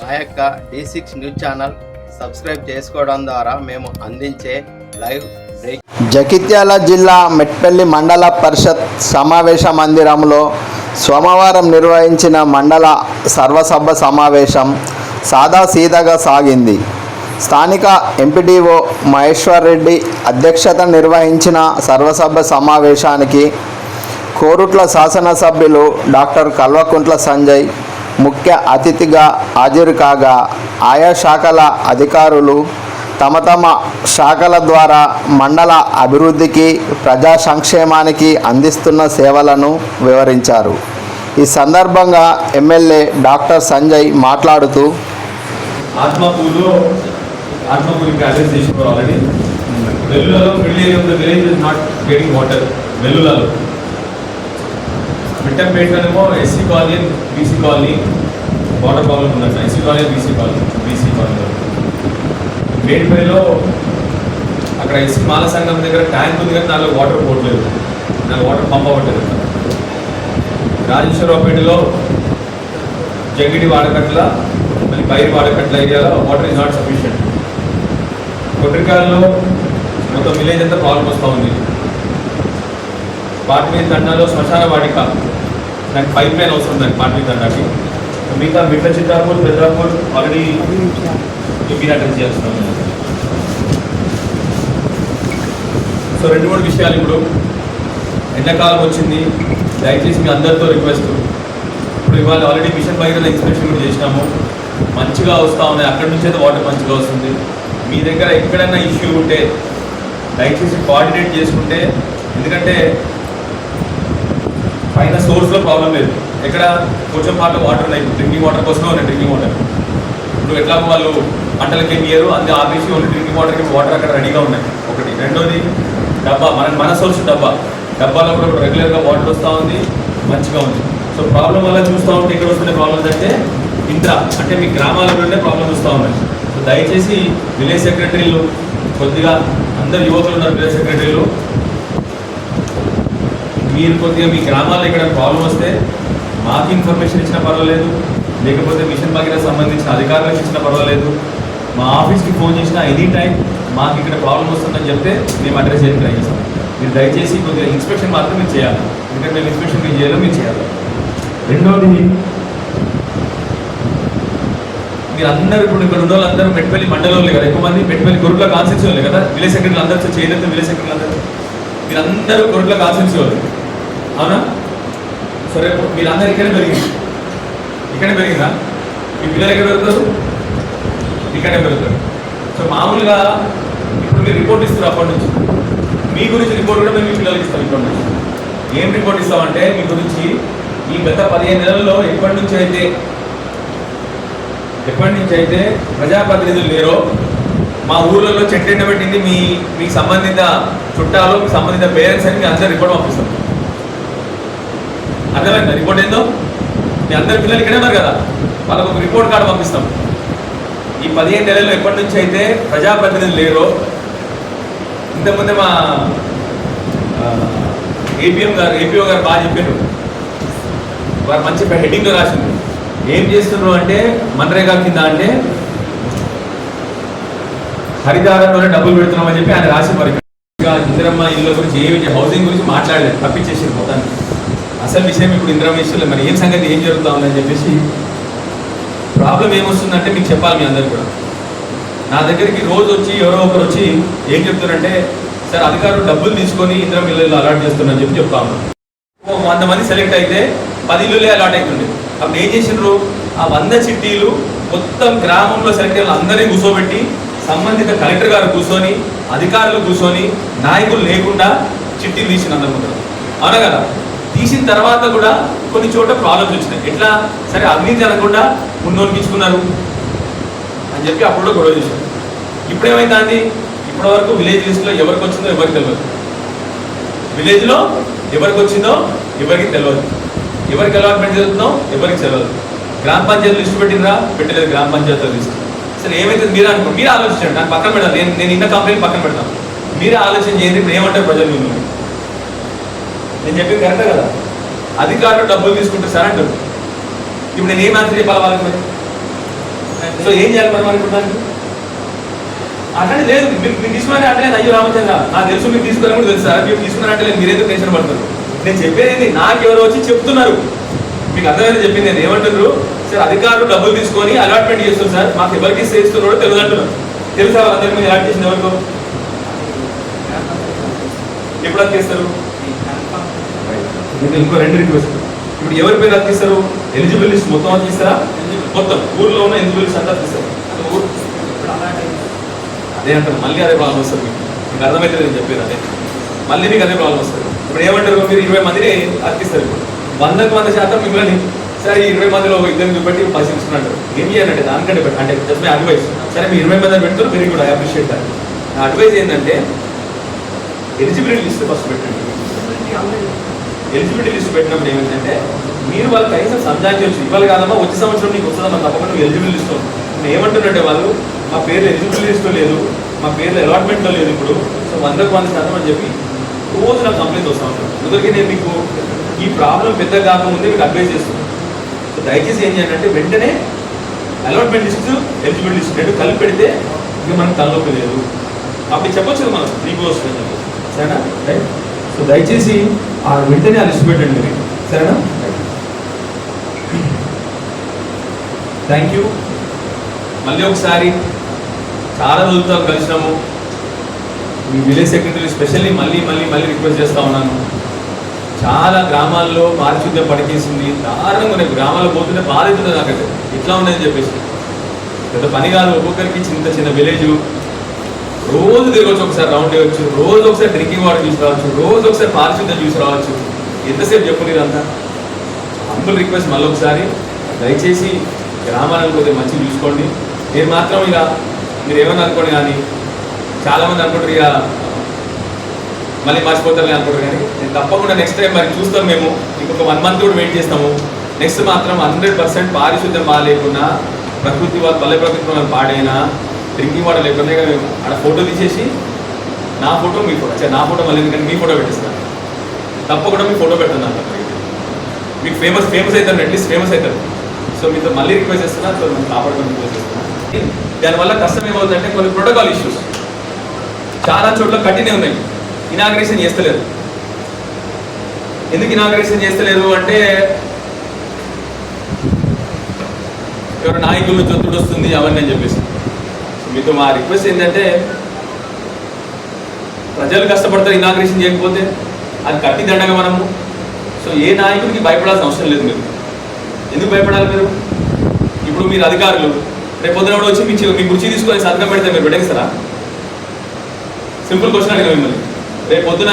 మా యొక్క D six news channel subscribe చేసుకోవడం ద్వారా మేము అందించే లైవ్ బ్రేక్ జగిత్యాల జిల్లా మెట్పల్లి మండల పరిషత్ సమావేశ మందిరంలో సోమవారం నిర్వహించిన మండల సర్వసభ సమావేశం సాదాసీదాగా సాగింది. స్థానిక ఎంపీడీఓ మహేశ్వర్ రెడ్డి అధ్యక్షత నిర్వహించిన సర్వసభ సమావేశానికి కోరుట్ల శాసనసభ్యులు డాక్టర్ కల్వకుంట్ల సంజయ్ ముఖ్య అతిథిగా హాజరు కాగా ఆయా శాఖల అధికారులు తమ తమ శాఖల ద్వారా మండల అభివృద్ధికి ప్రజా సంక్షేమానికి అందిస్తున్న సేవలను వివరించారు. ఈ సందర్భంగా ఎమ్మెల్యే డాక్టర్ సంజయ్ మాట్లాడుతూ ఆత్మకూరులో ఆత్మకూరుకి అడ్రస్ చేసినారు వెల్లులలో middle area village is not getting water వెల్లులలో మిట్టంపేటలోనేమో SC colony BC colony water problem sir SC colony BC colony BC కాలనీలో మేడిపల్లిలో అక్కడ ఎస్సీ మాల సంఘం దగ్గర ట్యాంక్ ఉంది కానీ దానిలో వాటర్ పోవట్లేదు దాని వాటర్ పంప్ అవ్వట్లేదు రాజేశ్వరరావుపేటలో జగిడి వాడకట్ల మళ్ళీ పైరు వాడకట్ల ఏరియాలో వాటర్ ఇస్ నాట్ సఫిషియంట్ కొట్రికాయల్లో మొత్తం విలేజ్ అంతా ప్రాబ్లం వస్తూ ఉంది. పార్టీ తండాలో శ్మశాన వాటిక. దానికి పైప్ లైన్ అవసరం దానికి పార్టీ తండాకి మిగతా మిట్ట చిత్తాపూర్ పెద్దాపూర్ ఆల్రెడీ మీరు అటెండ్ చేస్తున్నాం సో రెండు మూడు విషయాలు ఇప్పుడు. ఎండాకాలం వచ్చింది. దయచేసి మీ అందరితో రిక్వెస్ట్ ఇప్పుడు ఇవాళ ఆల్రెడీ మిషన్ భగీరథ ఇన్స్పెక్షన్ కూడా చేసినాము. మంచిగా వస్తూ ఉన్నాయి. అక్కడి నుంచి అయితే వాటర్ మంచిగా వస్తుంది. మీ దగ్గర ఎక్కడైనా ఇష్యూ ఉంటే దయచేసి కోఆర్డినేట్ చేసుకుంటే ఎందుకంటే పైన సోర్స్లో ప్రాబ్లం లేదు. ఎక్కడ కొంచెం పాట వాటర్ ఉన్నాయి డ్రింకింగ్ వాటర్ కోసమే ఉన్నాయి డ్రింకింగ్ వాటర్. ఇప్పుడు ఎట్లా వాళ్ళు పంటలకి నీరు ఇయ్యరు అందు ఆపేసి ఉన్న డ్రింకింగ్ వాటర్కి వాటర్ అక్కడ రెడీగా ఉన్నాయి. ఒకటి. రెండోది డబ్బా. మన మన సోర్స్ డబ్బా. డబ్బాలో కూడా ఇప్పుడు రెగ్యులర్గా వాటర్ వస్తూ ఉంది మంచిగా ఉంది. సో ప్రాబ్లం వల్ల చూస్తూ ఉంటే ఇక్కడ వస్తున్న ప్రాబ్లమ్స్ అంటే ఇంట్రా అంటే మీ గ్రామాల నుండే ప్రాబ్లమ్స్ వస్తూ ఉన్నాయి. సో దయచేసి విలేజ్ సెక్రటరీలు కొద్దిగా అందరు యువకులు ఉన్నారు విలేజ్ సెక్రటరీలు. మీరు కొద్దిగా మీ గ్రామాల్లో ఇక్కడ ప్రాబ్లం వస్తే మాకు ఇన్ఫర్మేషన్ ఇచ్చినా పర్వాలేదు. లేకపోతే మిషన్ భగీరథ సంబంధించిన అధికారులకు ఇచ్చినా పర్వాలేదు. మా ఆఫీస్కి ఫోన్ చేసినా ఎనీ టైం మాకు ఇక్కడ ప్రాబ్లం వస్తుందని చెప్తే మేము అడ్రస్ చేయడానికి ట్రై చేస్తాం మీరు దయచేసి కొద్దిగా ఇన్స్పెక్షన్ మాత్రం మీరు చేయాలి. ఎందుకంటే మేము ఇన్స్పెక్షన్ మీరు చేయాలో మీరు చేయాలి. రెండోది మీరు అందరూ ఇప్పుడు ఇక్కడ ఉన్న వాళ్ళందరూ మెట్పల్లి మండలంలో కదా. ఎక్కువ మంది మెట్పల్లి గురుకుల కాన్సెన్స్ వాళ్ళు కదా. విలేజ్ సెక్రటరీలు అందరూ చేయలేదు విలేజ్ సెక్రటరీలు అందరూ. మీరందరూ గురుకుల కాన్సెన్స్ వాళ్ళు అవునా? సరే మీరందరూ ఇక్కడే పెరిగింది. ఇక్కడే పెరిగిందా? మీ పిల్లలు ఎక్కడ పెరుగుతారు? ఇక్కడే పెరుగుతారు. సో మామూలుగా ఇప్పుడు మీరు రిపోర్ట్ ఇస్తారు అప్పటి నుంచి. మీ గురించి రిపోర్ట్ కూడా మేము మీ పిల్లలకి ఇస్తాం ఇప్పటి నుంచి. ఏం రిపోర్ట్ ఇస్తామంటే మీ గురించి ఈ గత పదిహేను నెలల్లో ఎప్పటి నుంచి అయితే ఎప్పటి నుంచి అయితే ప్రజాప్రతినిధులు లేరో మా ఊళ్ళలో చెట్టు ఎండబెట్టింది మీ మీకు సంబంధిత చుట్టాలు మీకు సంబంధిత పేరెంట్స్ అని మీ అందరూ రిపోర్ట్ పంపిస్తాం అర్థమైందా? రిపోర్ట్ ఏందో? మీ అందరి పిల్లలు ఇక్కడే ఉన్నారు కదా. వాళ్ళకు ఒక రిపోర్ట్ కార్డు పంపిస్తాం. ఈ పదిహేను నెలల్లో ఎప్పటి నుంచి అయితే ప్రజాప్రతినిధులు లేరో ఇంతకుముందే మా ఏపీఎం గారు ఏపీఓ గారు బాగా చెప్పారు. వారు మంచి హెడ్డింగ్లో రాసింది. ఏం చేస్తున్నారు అంటే మన్రేగా కింద అంటే హరిదారంలోనే డబ్బులు పెడుతున్నామని చెప్పి ఆయన రాసి మరి ఇంద్రమ్మ ఇందిరమ్మ ఇల్లు గురించి ఏమి హౌసింగ్ గురించి మాట్లాడలేదు. తప్పించేసారు మొత్తాన్ని అసలు విషయం ఇప్పుడు ఇందిరమ్మ మరి ఏం సంగతి ఏం జరుగుతా ఉందని చెప్పేసి ప్రాబ్లం ఏమొస్తుందంటే మీకు చెప్పాలి మీ అందరు కూడా. నా దగ్గరికి రోజు వచ్చి ఎవరో ఒకరు వచ్చి ఏం చెప్తున్నారంటే సార్ అధికారులు డబ్బులు తీసుకొని ఇంద్రం ఇల్లు అలాట్ చేస్తున్నారని చెప్పి చెప్తా ఓ వంద మంది సెలెక్ట్ అయితే పది ఇల్లులే అలాట్ అవుతుండే. అప్పుడు ఏం చేసిండ్రు? ఆ వంద చిట్టీలు మొత్తం గ్రామంలో సెలెక్ట్ అయిన అందరినీ కూర్చోబెట్టి సంబంధిత కలెక్టర్ గారు కూర్చొని అధికారులు కూర్చొని నాయకులు లేకుండా చిట్టీలు తీసిన అందరి అవునా కదా? తీసిన తర్వాత కూడా కొన్ని చోట్ల ప్రాబ్లమ్స్ వచ్చినాయి. ఎట్లా? సరే అవినీతి అనకుండా ఉన్నోళ్ళకి అని చెప్పి అప్పుడు గొడవ చేశారు. ఇప్పుడు ఏమైంది ఇప్పటి వరకు విలేజ్ లిస్ట్లో ఎవరికి వచ్చిందో ఎవరికి తెలియదు విలేజ్లో ఎవరికి వచ్చిందో ఎవరికి తెలియదు ఎవరికి అలాట్మెంట్ జరుగుతుందో ఎవరికి తెలియదు గ్రామ పంచాయతీ లిస్ట్ పెట్టిందా పెట్టలేదు గ్రామ పంచాయతీ లిస్ట్. అసలు ఏమైతుంది మీరు అనుకో మీరు ఆలోచించండి. నాకు పక్కన పెడతాను నేను నేను ఇన్న కంప్లైంట్ పక్కన పెడతాను. మీరే ఆలోచన చేయండి. ఇప్పుడు ఏమంటారు ప్రజలు? మిమ్మల్ని నేను చెప్పింది కరెక్టే కదా? అధికారులు డబ్బులు తీసుకుంటారు సార్ అంటారు. ఇప్పుడు నేను ఏం ఆన్సర్ చెప్పాలి వాళ్ళకి మరి? సో ఏం చేయాలి మరి దానికి? అట్లాంటి లేదు మీరు మీరు తీసుకున్నారంటే అంటే అయ్యో రామచంద్ర నాకు తెలుసు మీరు తీసుకున్నారని కూడా తెలుసా మీరు తీసుకున్నారంటే లేదు మీరేదో టెన్షన్ పడతారు? నేను చెప్పేది ఏంది, నాకు ఎవరు వచ్చి చెప్తున్నారు. మీకు అర్థమైంది చెప్పింది నేను ఏమంటారు సార్ అధికారులు డబ్బులు తీసుకొని అలాట్మెంట్ చేస్తారు సార్. మాకు ఎవరికి చేస్తున్నారో తెలియదు అంటున్నారు. తెలుసా వాళ్ళందరికీ మీరు అలాట్ చేసింది ఎవరికో? ఎప్పుడు అతికిస్తారు మీకు ఇంకో రెండు రిక్వెస్ట్ ఇప్పుడు ఎవరి పేరు అతికిస్తారు ఎలిజిబుల్ లిస్ట్ మొత్తం తీస్తారా? మొత్తం. ఊర్లో ఉన్న ఎలిజిబుల్ లిస్ట్ అంతా తీస్తారు. అదే అంటారు. మళ్ళీ అదే ప్రాబ్లం వస్తుంది మీకు. మీకు అర్థమైతే నేను చెప్పేది అదే. మళ్ళీ మీకు అదే ప్రాబ్లం వస్తుంది. ఇప్పుడు ఏమంటారు? మీరు ఇరవై మందిని అతికిస్తారు ఇప్పుడు వందకు వంద శాతం మిమ్మల్ని సరే ఇరవై మందిలో ఒక ఇద్దరిని చూపెట్టి పరిశీలిస్తున్నారు ఏం చేయాలంటే దానికంటే అంటే జస్ట్ మై అడ్వైస్ సరే మీరు ఇరవై మంది పెడుతున్నారు వెరీ గుడ్ ఐ అప్రిషియేట్ దాన్ని నా అడ్వైస్ ఏంటంటే ఎలిజిబిలిటీ లిస్ట్ ఫస్ట్ పెట్టండి. ఎలిజిబిలిటీ లిస్ట్ పెట్టినప్పుడు ఏమిటంటే మీరు వాళ్ళు కనీసం సంజాయించవచ్చు ఇవాళ కాదమ్మా వచ్చే సంవత్సరం నీకు వస్తుందమ్మా తప్పకుండా నువ్వు ఎలిజిబుల్ లిస్ట్ నేను ఏమంటున్నట్టే వాళ్ళు మా పేర్లు ఎలిజిబుల్ లిస్ట్లో లేదు మా పేర్లు అలాట్మెంట్లో లేదు ఇప్పుడు సో వందకు వంద శాతం అని చెప్పి రోజు నాకు కంప్లైంట్ వస్తూ ఉంటాను అందుకే నేను మీకు ఈ ప్రాబ్లం పెద్ద కాకముందే మీకు అడ్వైజ్ చేస్తున్నాను సో దయచేసి ఏం చేయాలంటే వెంటనే అలాట్మెంట్ లిస్ట్ ఎలిజిబిలిటీ లిస్ట్ రెండు కలిపి పెడితే ఇక మనకు తలనొప్పి లేదు. అప్పుడు చెప్పొచ్చు మనం నీకు వస్తుంది అని చెప్పి సరేనా? రైట్? సో దయచేసి ఆ వెంటనే ఆ లిస్ట్ పెట్టండి మీరు. సరేనా? థ్యాంక్ యూ మళ్ళీ ఒకసారి చాలా రోజులతో కలిసినాము. మీ విలేజ్ సెక్రటరీ స్పెషల్లీ మళ్ళీ మళ్ళీ మళ్ళీ రిక్వెస్ట్ చేస్తూ ఉన్నాను. చాలా గ్రామాల్లో పారిశుద్ధ్యం పడికేసింది దారుణంగా నేను గ్రామాల్లో పోతుంటే బాధ అవుతుంది నాకైతే. ఇట్లా ఉన్నాయని చెప్పేసి. పెద్ద పని కాదు. ఒక్కొక్కరికి చిన్న చిన్న విలేజ్ రోజు తిరగచ్చు ఒకసారి రౌండ్ ఇవ్వచ్చు రోజు ఒకసారి డ్రింకింగ్ వాటర్ చూసి రావచ్చు రోజు ఒకసారి పారిశుద్ధం చూసి రావచ్చు. ఎంతసేపు చెప్పలేదు అంతా. అందులో రిక్వెస్ట్ మళ్ళీ ఒకసారి. దయచేసి గ్రామాలను కొద్దిగా మంచిగా చూసుకోండి. మీరు మాత్రం ఇక మీరు ఏమన్నా అనుకోండి కానీ చాలామంది అనుకుంటారు ఇక మళ్ళీ మర్చిపోతారని అనుకుంటారు కానీ నేను తప్పకుండా నెక్స్ట్ టైం మరి చూస్తాం మేము. ఇంకొక వన్ మంత్ కూడా వెయిట్ చేస్తాము. నెక్స్ట్ మాత్రం హండ్రెడ్ పర్సెంట్ పారిశుద్ధ్యం బాగా లేకున్నా ప్రకృతి వల్ల పల్లె ప్రకృతి వల్ల పాడైనా డ్రింకింగ్ వాటర్ లేకుండా ఇక మేము ఆడ ఫోటో తీసేసి నా ఫోటో మీ ఫోటో నా ఫోటో మళ్ళీ ఎందుకంటే మీ ఫోటో పెట్టిస్తాను. తప్పకుండా మీ ఫోటో పెట్టండి అంత మీకు ఫేమస్ ఫేమస్ అవుతారు అట్లీస్ట్ ఫేమస్ అవుతారు. సో మీతో మళ్ళీ రిక్వెస్ట్ చేస్తున్నా సో మేము కాపాడుకొని రిక్వెస్ట్ చేస్తున్నా దానివల్ల కష్టం ఏమవుతుందంటే కొన్ని ప్రోటోకాల్ ఇష్యూస్ చాలా చోట్ల కఠినే ఉన్నాయి. ఇనాగ్రేషన్ చేస్తలేరు. ఎందుకు ఇనాగ్రేషన్ చేస్తలేరు అంటే ఎవరు నాయకులు నుంచి వస్తుంది అవన్నీ అని చెప్పేసి. మీతో మా రిక్వెస్ట్ ఏంటంటే ప్రజలు కష్టపడతారు ఇనాగ్రేషన్ చేయకపోతే అది కట్టిదండగా మనము. సో ఏ నాయకుడికి భయపడాల్సిన అవసరం లేదు మీరు. ఎందుకు భయపడాలి మీరు? ఇప్పుడు మీరు అధికారులు రేపు పొద్దున కూడా వచ్చి మీ మీ కుర్చీ తీసుకొని సంతకం పెడితే మీరు పెట్టేస్తారా సింపుల్ క్వశ్చన్ అడిగిన మిమ్మల్ని. రేపు పొద్దున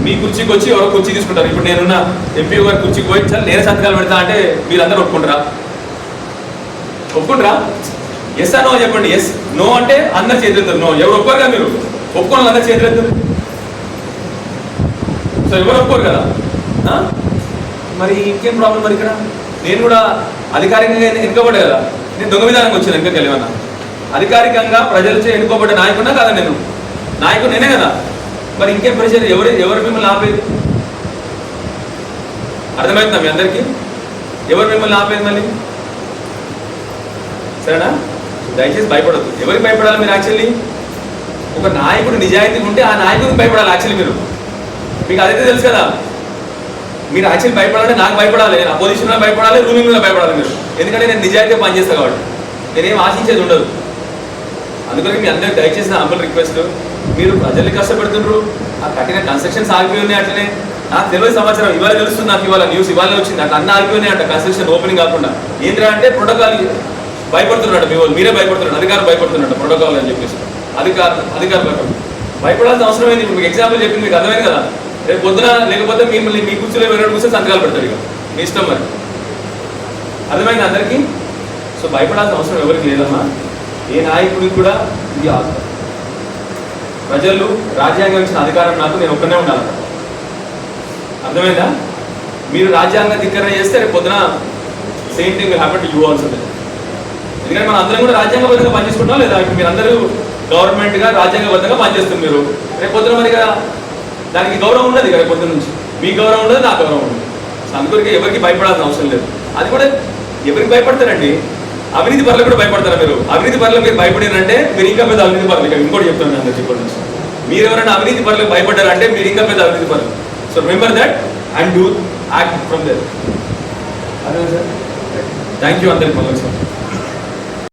మీ కుర్చీకి వచ్చి ఎవరో కుర్చీ తీసుకుంటారు. ఇప్పుడు నేనున్న ఎంపీ గారి కుర్చీకి పోయి "చల్, నేనే సంతకాలు పెడతా అంటే మీరందరూ ఒప్పుకుంటారా? ఒప్పుకుంటారా? ఎస్ అనో చెప్పండి. ఎస్ నో అంటే అందరు చేతులెత్తారు నో ఎవరు ఒప్పుకోరు కదా మీరు? ఒప్పుకోవాలి అందరు చేతులెత్తారు సో ఎవరు ఒప్పుకోరు కదా? మరి ఇంకేం ప్రాబ్లం మరి ఇక్కడ? నేను కూడా అధికారికంగా ఎన్నుకోబడే కదా? నేను దొంగ విధానంగా వచ్చాను వెనుకకి వెళ్ళమన్నా. అధికారికంగా ప్రజలచే ఎన్నుకోబడ్డ నాయకున్నా కదా నేను? నాయకుడు నేనే కదా? మరి ఇంకేం ప్రెషర్ ఎవరు ఎవరు మిమ్మల్ని ఆపేది అర్థమవుతుందా మీ అందరికీ? ఎవరు మిమ్మల్ని ఆపేది మళ్ళీ? సరేనా? దయచేసి భయపడద్దు. ఎవరికి భయపడాలి మీరు యాక్చువల్లీ ఒక నాయకుడు నిజాయితీగా ఉంటే ఆ నాయకుడికి భయపడాలి యాక్చువల్లీ మీరు. మీకు అదైతే తెలుసు కదా. మీరు యాక్చువల్ భయపడాలంటే నాకు భయపడాలి. నేను అపోజిషన్లో భయపడాలి రూలింగ్లో భయపడాలి మీరు. ఎందుకంటే నేను నిజాయితీగా పనిచేస్తాను కాబట్టి. నేనేం ఆశించేది ఉండదు. అందుకని మీ అందరికి దయచేసిన అంబుల్ రిక్వెస్ట్ మీరు ప్రజల్ని కష్టపెడుతుండ్రు. ఆ కఠిన కన్స్ట్రక్షన్స్ ఆగిపోయి ఉన్నాయి అట్లనే. నాకు తెలియదు సమాచారం. ఇవాళ తెలుస్తుంది నాకు ఇవాళ న్యూస్ ఇవాళ వచ్చింది. అట్లా అన్న ఆగిపోయినాయి అంట. కన్స్ట్రక్షన్ ఓపెనింగ్ కాకుండా. ఏంటంటే అంటే ప్రోటోకాల్ భయపడుతున్నాడు మీ వాళ్ళు మీరే భయపడుతున్నాడు అధికారులు భయపడుతున్నాడు ప్రోటోకాల్ అని చెప్పేసి. అధికారులు అధికారులు భయపడుతున్నారు. భయపడాల్సిన అవసరం ఏంది? మీకు ఎగ్జాంపుల్ చెప్పింది మీకు అర్థమైంది కదా? రేపు పొద్దున లేకపోతే మిమ్మల్ని మీ కుర్చీలో వేరే కూర్చొని సంతకాలు పెడతాడు ఇక. మీ ఇష్టం మరి. అర్థమైంది అందరికీ? సో భయపడాల్సిన అవసరం ఎవరికి లేదమ్మా? ఏ నాయకుడికి కూడా ఇది ఆదు. ప్రజలు రాజ్యాంగం ఇచ్చిన అధికారం నాకు నేను ఒక్కనే ఉండాలి. అర్థమైందా? మీరు రాజ్యాంగ ధిక్కరణ చేస్తే రేపు పొద్దున same thing will happen to you also ఎందుకంటే మనం అందరం కూడా రాజ్యాంగబద్ధంగా పనిచేసుకుంటాం లేదా ఇప్పుడు మీరు అందరూ గవర్నమెంట్గా రాజ్యాంగబద్ధంగా పనిచేస్తుంది మీరు. రేపు పొద్దున మరి దానికి గౌరవం ఉండదు రేపు పొద్దున నుంచి. మీ గౌరవం ఉండదు నా గౌరవం ఉండదు. అందుకొరికి ఎవరికి భయపడాల్సిన అవసరం లేదు. అది కూడా ఎవరికి భయపడతారండి? అవినీతి పరులకు కూడా భయపడతారా మీరు? అవినీతి పరులకు మీరు భయపడినారంటే మీరు ఇంకా పెద్ద అవినీతి పరులు. ఇక ఇంకోటి చెప్తాను నేను అందరికీ ఇప్పటి నుంచి. మీరు ఎవరైనా అవినీతి పరులకు భయపడ్డారంటే మీరు ఇంకా పెద్ద అవినీతి పరులు. So remember that and do act from there అదే సార్. థ్యాంక్ యూ అందరికి మళ్ళీ